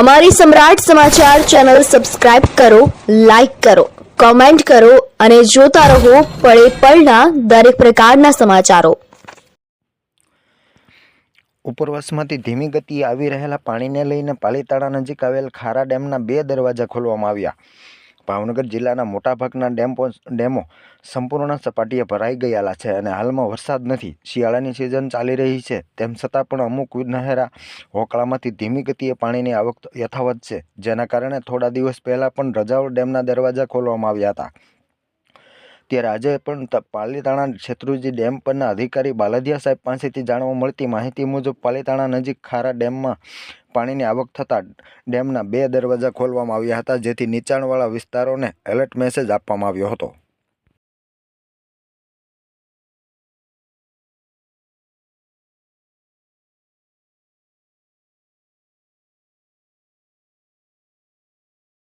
અમારી Samrat Samachar channel subscribe કરો, like કરો, કોમેન્ટ કરો અને જોતા રહો પળે પળના દરેક પ્રકારના સમાચારો. ઉપરવાસમાંથી ધીમી ગતિએ આવી રહેલા પાણીને લઈને પાલીતાણા નજીક આવેલ ખારા ડેમના બે દરવાજા ખોલવામાં આવ્યા. ભાવનગર જિલ્લાના મોટાભાગના ડેમો ડેમો સંપૂર્ણ સપાટીએ ભરાઈ ગયેલા છે અને હાલમાં વરસાદ નથી. શિયાળાની સિઝન ચાલી રહી છે. તેમ છતાં પણ અમુક નહેરા હોકળામાંથી ધીમી ગતિએ પાણીની આવક યથાવત છે, જેના કારણે થોડા દિવસ પહેલાં પણ રજાઓ ડેમના દરવાજા ખોલવામાં આવ્યા હતા. ત્યારે આજે પણ પાલીતાણા શેત્રુંજી ડેમ પરના અધિકારી બાલદિયા સાહેબ પાસેથી જાણવા મળતી માહિતી મુજબ પાલીતાણા નજીક ખારા ડેમમાં પાણીની આવક થતાં ડેમના બે દરવાજા ખોલવામાં આવ્યા હતા, જેથી નીચાણવાળા વિસ્તારોને એલર્ટ મેસેજ આપવામાં આવ્યો હતો.